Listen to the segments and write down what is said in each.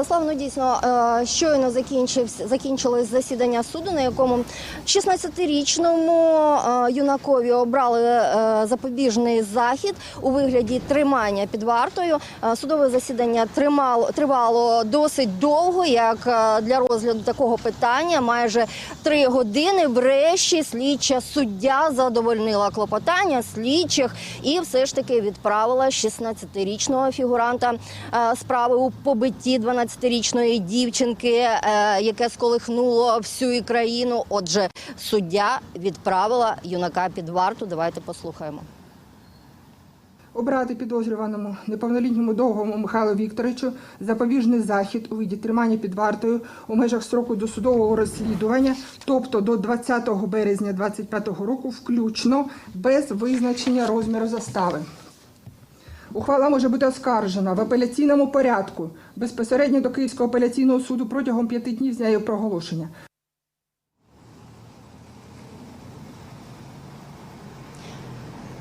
Ярослав, ну дійсно е, щойно закінчився закінчилось засідання суду, на якому 16-річному е, юнакові обрали е, запобіжний захід у вигляді тримання під вартою. Судове засідання тримало тривало досить довго, як для розгляду такого питання, майже три години. Врешті слідча суддя задовольнила клопотання слідчих і все ж таки відправила 16-річного фігуранта справи у побитті 12-річної дівчинки, е, яке сколихнуло всю країну. Отже, суддя відправила юнака під варту. Давайте послухаємо. Обрати підозрюваному неповнолітньому довгому Михайлу Вікторовичу запобіжний захід у виді тримання під вартою у межах строку досудового розслідування, тобто до 20 березня 2025 року, включно без визначення розміру застави. Ухвала може бути оскаржена в апеляційному порядку безпосередньо до Київського апеляційного суду протягом п'яти днів з дня проголошення.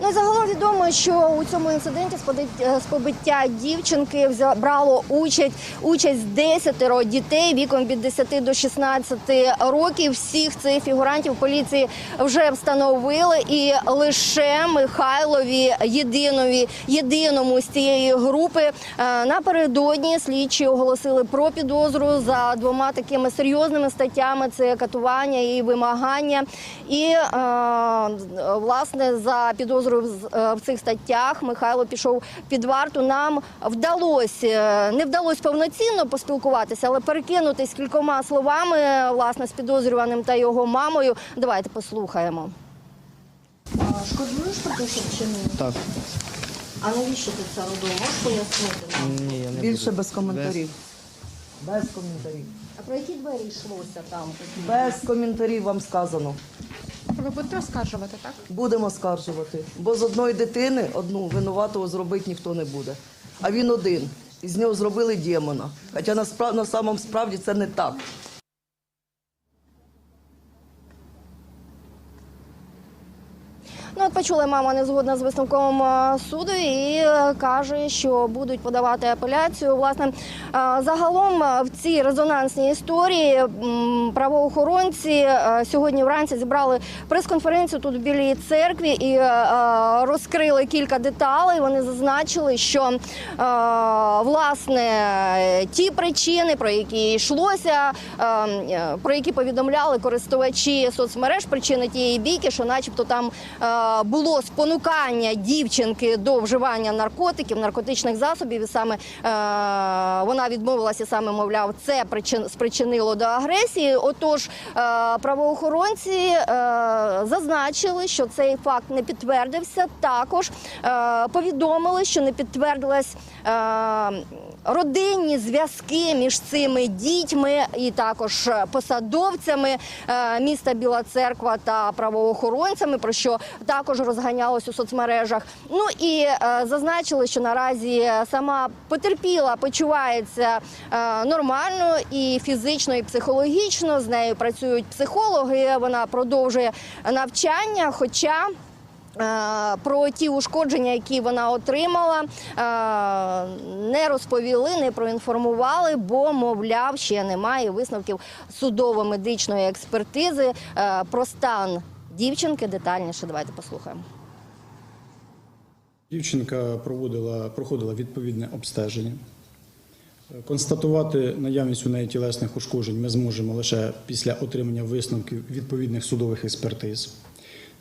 Ну і загалом відомо, що у цьому інциденті з е, побиття дівчинки брало участь участь 10 дітей віком від 10 до 16 років. Всіх цих фігурантів поліції вже встановили, і лише Михайлові єдинові єдиному з цієї групи е, напередодні слідчі оголосили про підозру за двома такими серйозними статтями: це катування і вимагання. І е, власне за підозрою в- е, цих статтях Михайло пішов під варту. Нам вдалося е, не вдалося повноцінно поспілкуватися, але перекинутись кількома словами е, власне з підозрюваним та його мамою. Давайте послухаємо. Шкодуєш про те, що вчинив? Так. А навіщо ти це робив? Можеш пояснити? Ні, я не Більше буду. без коментарів. Без коментарів. А про які двері йшлося там? Без коментарів вам сказано. Ви будете оскаржувати, так? Будемо скаржувати. Бо з одної дитини одну винуватого зробити ніхто не буде. А він один. І з нього зробили демона. Хоча на, справ... на самом справді це не так. Ну, от почула мама не згодна з висновком е, суду і е, каже, що будуть подавати апеляцію. Власне, е, загалом в цій резонансній історії правоохоронці е, сьогодні вранці зібрали прес-конференцію тут в білій церкві і е, е, розкрили кілька деталей. Вони зазначили, що власне ті причини, про які йшлося, про які повідомляли користувачі соцмереж, причини тієї бійки, що, начебто, там було спонукання дівчинки до вживання наркотиків, наркотичних засобів, і саме вона відмовилася саме, мовляв, це причин спричинило до агресії. Отож, е, правоохоронці е, зазначили, що цей факт не підтвердився. Також е, повідомили, що не підтвердилась. Родинні зв'язки між цими дітьми і також посадовцями е, міста Біла Церква та правоохоронцями, про що також розганялось у соцмережах. Ну і е, зазначили, що наразі сама потерпіла, почувається е, нормально і фізично, і психологічно. З нею працюють психологи. Вона продовжує навчання. Хоча Про ті ушкодження, які вона отримала, е, не розповіли, не проінформували, бо, мовляв, ще немає висновків судово-медичної експертизи е, про стан дівчинки. Детальніше давайте послухаємо. Дівчинка проводила, проходила відповідне обстеження. Констатувати наявність у неї тілесних ушкоджень ми зможемо лише після отримання висновків відповідних судових експертиз.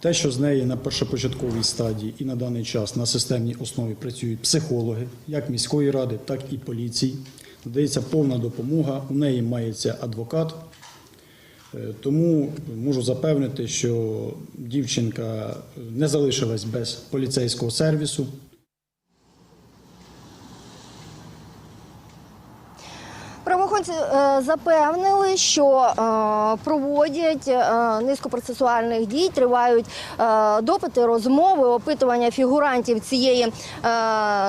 Те, що з неї на першопочатковій стадії і на даний час на системній основі працюють психологи, як міської ради, так і поліції. Надається повна допомога. У неї мається адвокат. Е, Тому можу запевнити, що дівчинка не залишилась без поліцейського сервісу. Е, запевнили, що е, проводять е, низку процесуальних дій, тривають допити, розмови, опитування фігурантів цієї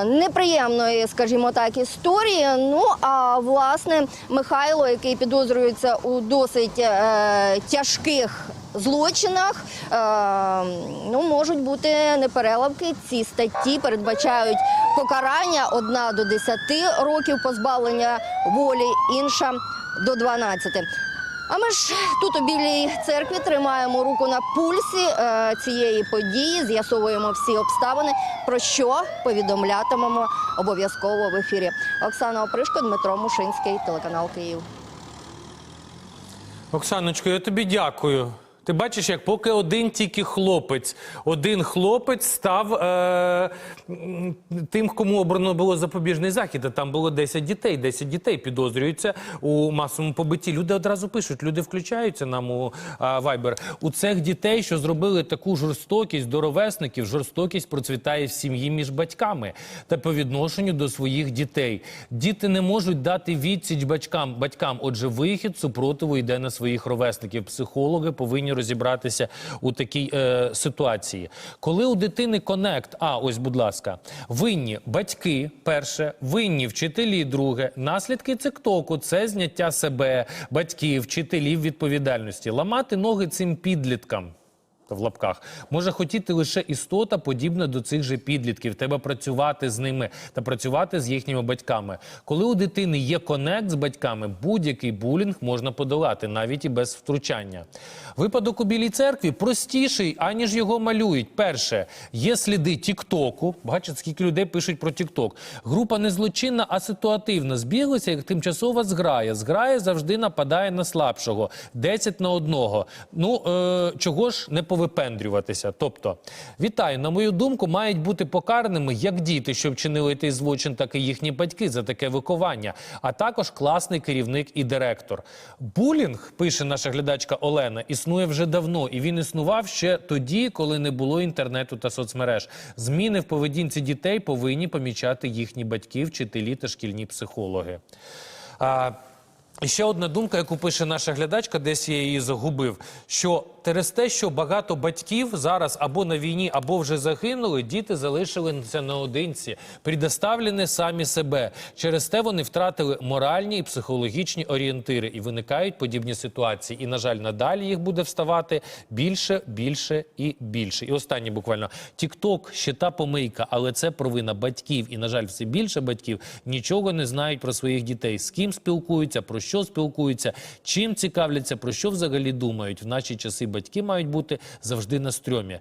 неприємної, скажімо так, історії. Ну а власне Михайло, який підозрюється у досить тяжких злочинах е, ну, можуть бути непереливки. Ці статті передбачають покарання одна до 10 років позбавлення волі, інша до 12. А ми ж тут у Білій церкві тримаємо руку на пульсі е, цієї події, з'ясовуємо всі обставини, про що повідомлятимемо обов'язково в ефірі. Оксана Опришко, Дмитро Мушинський, телеканал Київ. Оксаночко, я тобі дякую. Ти бачиш, як поки один тільки хлопець, один хлопець став е, тим, кому обрано було запобіжний захід. А там було 10 дітей. 10 дітей підозрюються у масовому побитті. Люди одразу пишуть, люди включаються нам у Viber. У цих дітей, що зробили таку жорстокість до ровесників, жорстокість процвітає в сім'ї між батьками та по відношенню до своїх дітей. Діти не можуть дати відсіч батькам. батькам. Отже, вихід супротиву йде на своїх ровесників. Психологи повинні розібратися у такій е, ситуації. Коли у дитини конект, а ось, будь ласка, винні батьки, перше, винні вчителі, друге, наслідки циктоку це зняття себе, батьків, вчителів відповідальності, ламати ноги цим підліткам в лапках може хотіти лише істота, подібна до цих же підлітків. Треба працювати з ними та працювати з їхніми батьками. Коли у дитини є конект з батьками, будь-який булінг можна подолати, навіть і без втручання. Випадок у білій церкві простіший, аніж його малюють. Перше, є сліди Тіктоку. Бачите, скільки людей пишуть про Тікток. Група не злочинна, а ситуативна. Збіглися як тимчасова зграя. Зграя завжди нападає на слабшого. 10 на одного. Ну е, чого ж не повипендрюватися? Тобто, вітаю, на мою думку, мають бути покараними як діти, що вчинили той злочин, так і їхні батьки за таке виховання, а також класний керівник і директор. Булінг, пише наша глядачка Олена, існує вже давно, і він існував ще тоді, коли не було інтернету та соцмереж. Зміни в поведінці дітей повинні помічати їхні батьки, вчителі та шкільні психологи. І ще одна думка, яку пише наша глядачка, десь я її загубив. Що через те, що багато батьків зараз або на війні, або вже загинули, діти залишилися наодинці, предоставлені самі себе. Через те вони втратили моральні і психологічні орієнтири, і виникають подібні ситуації. І, на жаль, надалі їх буде вставати більше, більше і більше. І останнє буквально Тікток ще та помийка, але це провина батьків. І, на жаль, все більше батьків нічого не знають про своїх дітей, з ким спілкуються, про що спілкуються, чим цікавляться, про що взагалі думають. В наші часи батьки мають бути завжди на стрьомі.